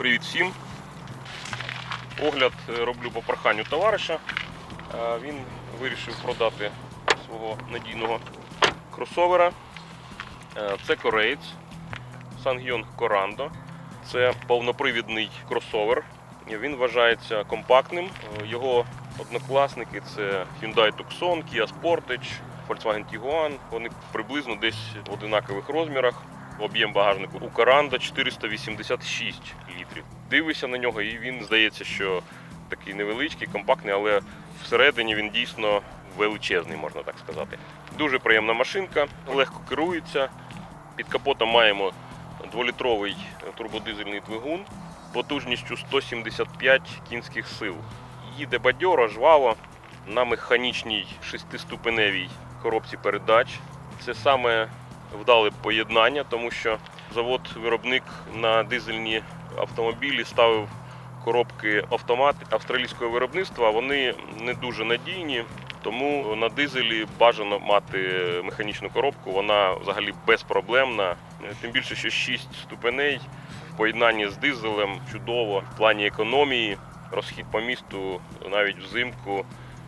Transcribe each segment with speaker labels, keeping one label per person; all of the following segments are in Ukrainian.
Speaker 1: Привіт всім! Огляд е, роблю по проханню товариша. Е, Він вирішив продати свого надійного кросовера. Е, Це кореєць Sangyeong Corando. Це повнопривідний кросовер. Він вважається компактним. Його однокласники це Hyundai Tucson, Kia Sportage, Volkswagen Tiguan. Вони приблизно десь в одинакових розмірах. Об'єм багажнику у Каранда 486 літрів. Дивишся на нього, і він здається, що такий невеличкий, компактний, але всередині він дійсно величезний, можна так сказати. Дуже приємна машинка, легко керується. Під капотом маємо 2-літровий турбодизельний двигун потужністю 175 кінських сил. Їде бадьоро, жваво на механічній шестиступеневій коробці передач. Це саме вдале поєднання, тому що завод-виробник на дизельні автомобілі ставив коробки автомат австралійського виробництва. Вони не дуже надійні, тому на дизелі бажано мати механічну коробку. Вона взагалі безпроблемна. Тим більше, що 6 ступеней в поєднанні з дизелем чудово в плані економії. Розхід по місту навіть взимку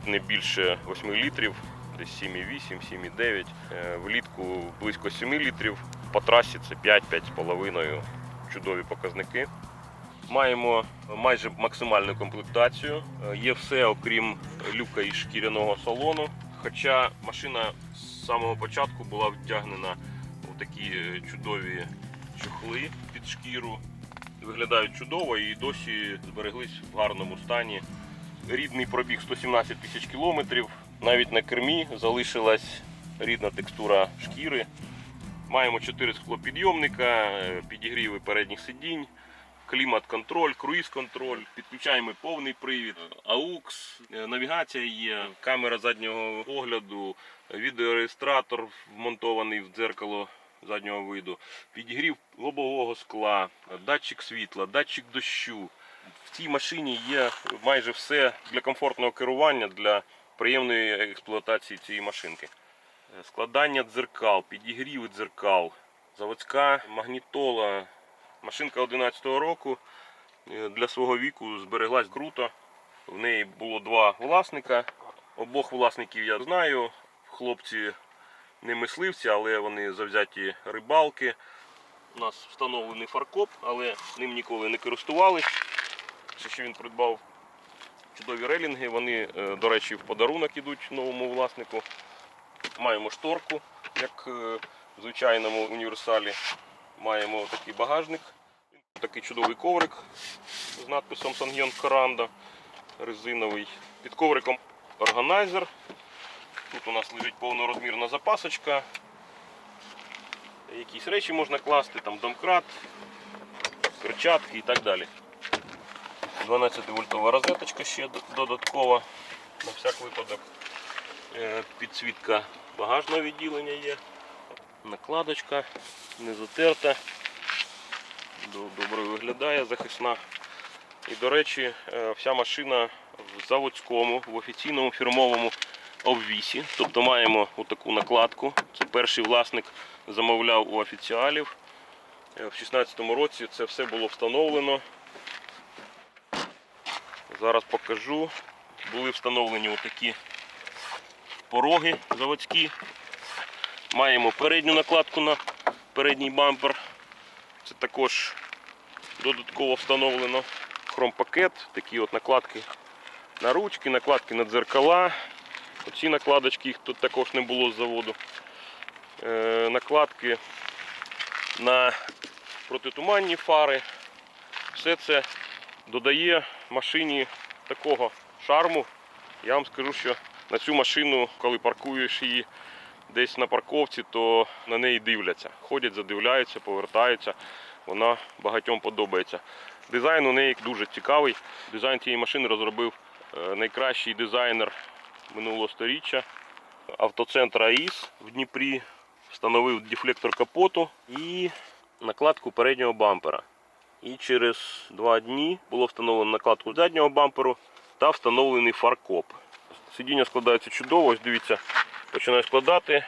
Speaker 1: не більше 8 літрів, десь 7,8, 7,9. Е, Влітку близько 7 літрів. По трасі це 5-5,5 чудові показники. Маємо майже максимальну комплектацію. Е, Є все, окрім люка і шкіряного салону. Хоча машина з самого початку була вдягнена у такі е, чудові чохли під шкіру. Виглядають чудово і досі збереглись в гарному стані. Рідний пробіг 117 тисяч кілометрів. Навіть на кермі залишилась рідна текстура шкіри. Маємо 4 склопідйомника, підігріви передніх сидінь, клімат-контроль, круїз-контроль, підключаємо повний привід, AUX, е, навігація є, камера заднього огляду, відеореєстратор вмонтований в дзеркало заднього виду, підігрів лобового скла, датчик світла, датчик дощу. В цій машині є майже все для комфортного керування, для приємної експлуатації цієї машинки. Е, Складання дзеркал, підігрів дзеркал, заводська магнітола. Машинка 11-го року е, для свого віку збереглась круто. В неї було два власника. Обох власників я знаю. Хлопці не мисливці, але вони завзяті рибалки. У нас встановлений фаркоп, але ним ніколи не користувались. Ще він придбав чудові релінги. Вони, е, до речі, в подарунок ідуть новому власнику. Маємо шторку, як е, в звичайному універсалі. Маємо такий багажник. Такий чудовий коврик з надписом Sangyeong Coranda. Резиновий. Під ковриком органайзер. Тут у нас лежить повнорозмірна запасочка. Якісь речі можна класти, там домкрат, перчатки і так далі. 12 вольтова розеточка ще додаткова на всяк випадок. Е, Підсвітка багажного відділення є. Накладочка не затерта. Добре виглядає, захисна. І, до речі, е, вся машина в заводському, в офіційному фірмовому обвісі. Тобто маємо таку накладку. Це перший власник замовляв у офіціалів. Е, В 2016 році це все було встановлено. Зараз покажу. Були встановлені отакі пороги заводські. Маємо передню накладку на передній бампер. Це також додатково встановлено. Хромпакет, такі от накладки на ручки, накладки на дзеркала. Оці накладочки, їх тут також не було з заводу. Е, накладки на протитуманні фари. Все це додає машині такого шарму. Я вам скажу, що на цю машину, коли паркуєш її десь на парковці, то на неї дивляться. Ходять, задивляються, повертаються. Вона багатьом подобається. Дизайн у неї дуже цікавий. Дизайн цієї машини розробив е, найкращий дизайнер минулого сторіччя. Автоцентр АІС в Дніпрі встановив дефлектор капоту і накладку переднього бампера. І через два дні було встановлено накладку заднього бамперу та встановлений фаркоп. Сидіння складається чудово, ось дивіться, починаю складати.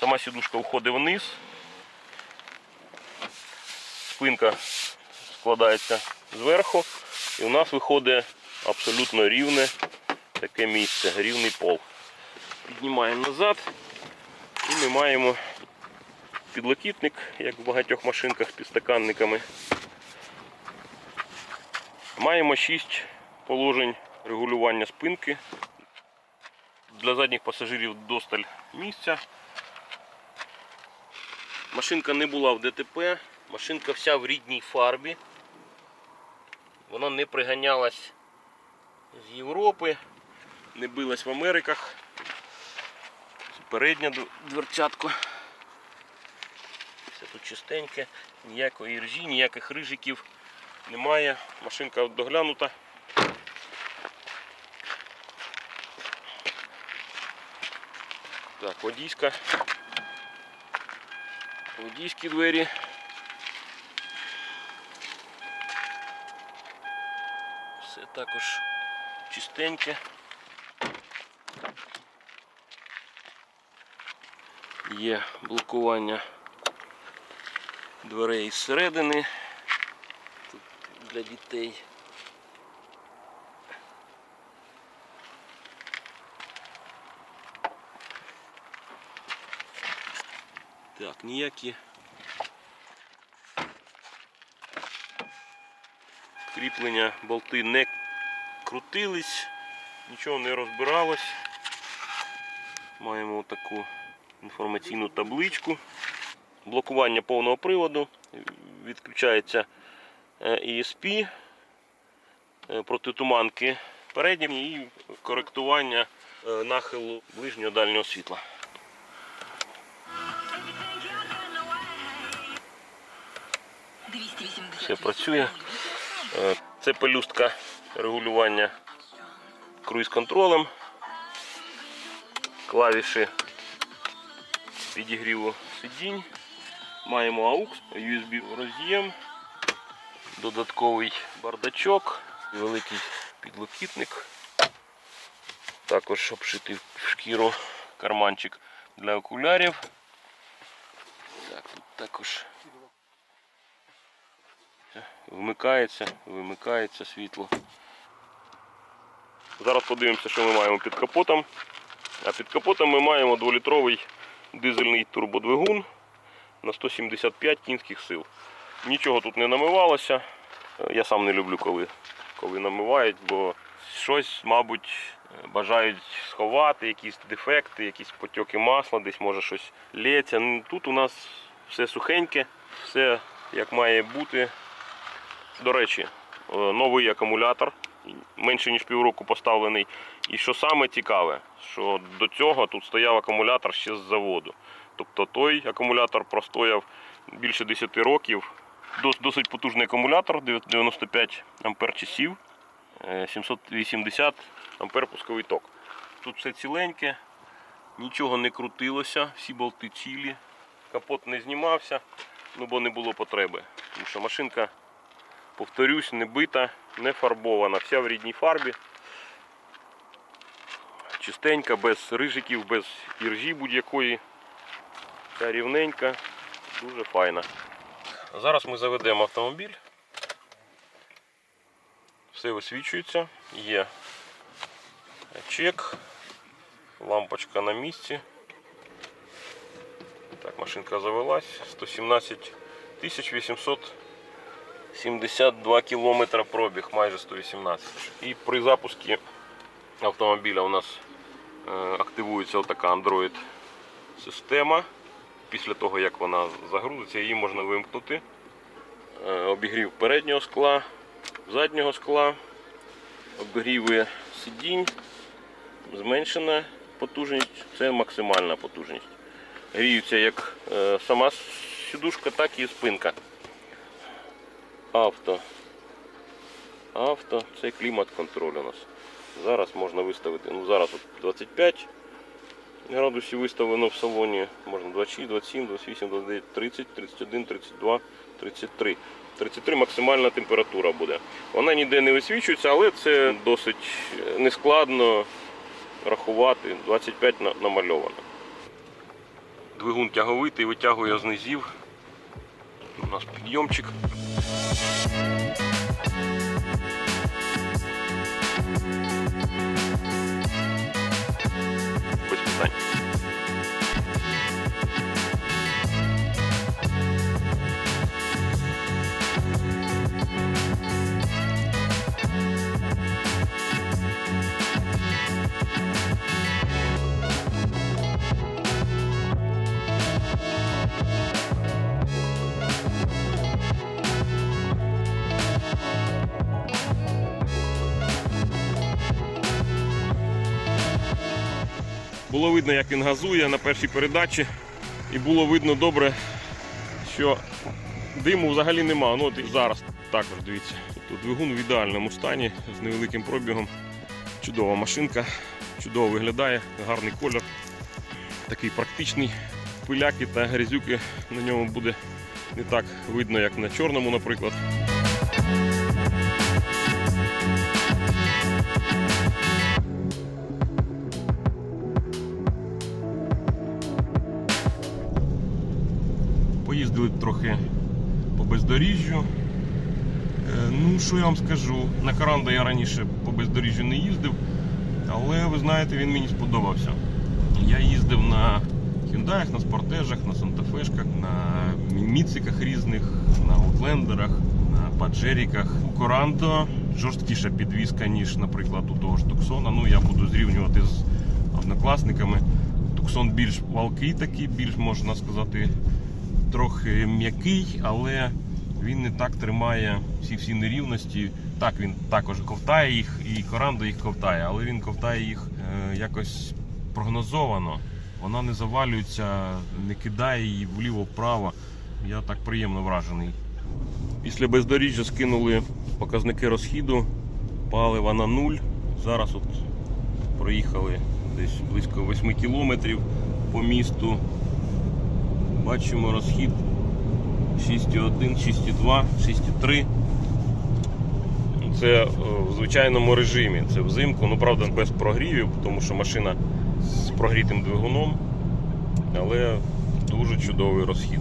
Speaker 1: Сама сідушка входить вниз. Спинка складається зверху, і у нас виходить абсолютно рівне таке місце, рівний пол. Піднімаємо назад і ми маємо підлокітник, як в багатьох машинках з підстаканниками. Маємо 6 положень регулювання спинки. Для задніх пасажирів досталь місця. Машинка не була в ДТП, машинка вся в рідній фарбі. Вона не приганялась з Європи, не билась в Америках. Передня дв- дверцятко. Все тут чистеньке, ніякої ржі, ніяких рижиків немає. Машинка доглянута. Так, водійська. Водійські двері. Все також чистеньке. Є блокування дверей зсередини. Тут для дітей. Так, ніякі кріплення болти не крутились, нічого не розбиралось. Маємо таку інформаційну табличку. Блокування повного приводу. Відключається е, ESP, е, протитуманки передні і коректування е, нахилу ближнього дальнього світла. Все працює. Е, Це пелюстка регулювання круїз-контролем. Клавіші підігріву сидінь. Маємо AUX, USB роз'єм, додатковий бардачок, великий підлокітник. Також обшитий в шкіру карманчик для окулярів. Так, тут також вмикається, вимикається світло. Зараз подивимося, що ми маємо під капотом. А під капотом ми маємо 2-літровий дизельний турбодвигун на 175 кінських сил. Нічого тут не намивалося. Е, Я сам не люблю, коли, коли намивають, бо щось, мабуть, бажають сховати, якісь дефекти, якісь потьоки масла, десь може щось лється. Тут у нас все сухеньке, все як має бути. До речі, е, новий акумулятор, менше ніж півроку поставлений. І що саме цікаве, що до цього тут стояв акумулятор ще з заводу. Тобто той акумулятор простояв більше 10 років. Досить потужний акумулятор, 95 ампер часів, е, 780 ампер пусковий ток. Тут все ціленьке, нічого не крутилося, всі болти цілі, капот не знімався, ну бо не було потреби. Тому що машинка повторюсь, не бита, не фарбована, вся в рідній фарбі. Чистенька, без рижиків, без іржі будь-якої. Вся рівненька, дуже файна. Зараз ми заведемо автомобіль. Все висвічується, є чек, лампочка на місці. Так, машинка завелась. 117 800 72 кілометра пробіг, майже 118. І при запуску автомобіля у нас е, активується така Android система. Після того, як вона загрузиться, її можна вимкнути. Е, Обігрів переднього скла, заднього скла, обігріви сидінь, зменшена потужність, це максимальна потужність. Гріються як е, сама сідушка, так і спинка. Авто. Авто, це клімат-контроль у нас. Зараз можна виставити, ну зараз 25 градусів виставлено в салоні. Можна 26, 27, 28, 29, 30, 31, 32, 33. 33 максимальна температура буде. Вона ніде не висвічується, але це досить е, нескладно рахувати. 25 на- намальовано. Двигун тяговитий, витягує з низів У нас підйомчик. Було видно, як він газує на першій передачі. І було видно добре, що диму взагалі нема. Ну от і зараз також дивіться. Тобто двигун в ідеальному стані з невеликим пробігом. Чудова машинка, чудово виглядає, гарний колір. Такий практичний. Пиляки та грязюки на ньому буде не так видно, як на чорному, наприклад. Трохи по бездоріжжю. Е, Ну, що я вам скажу, на Каранда я раніше по бездоріжжю не їздив, але ви знаєте, він мені сподобався. Я їздив на Hyundai, на спортежах, на Сантафешках, на Міциках різних, на Аутлендерах, на Паджеріках. У Коранто жорсткіша підвізка, ніж, наприклад, у того ж Туксона. Ну, я буду зрівнювати з однокласниками. Туксон більш валкий такий, більш можна сказати, трохи м'який, але він не так тримає всі всі нерівності. Так, він також ковтає їх, і Корандо їх ковтає, але він ковтає їх е, якось прогнозовано. Вона не завалюється, не кидає її вліво-вправо. Я так приємно вражений. Після бездоріжжя скинули показники розхіду, палива на нуль. Зараз от проїхали десь близько 8 кілометрів по місту. Бачимо розхід 6,1, 6,2, 6,3. Це е, в звичайному режимі. Це взимку, ну правда без прогрівів, тому що машина з прогрітим двигуном, але дуже чудовий розхід.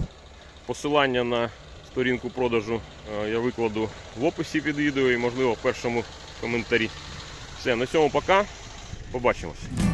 Speaker 1: Посилання на сторінку продажу е, я викладу в описі під відео і, можливо, в першому коментарі. Все, на цьому пока. Побачимось.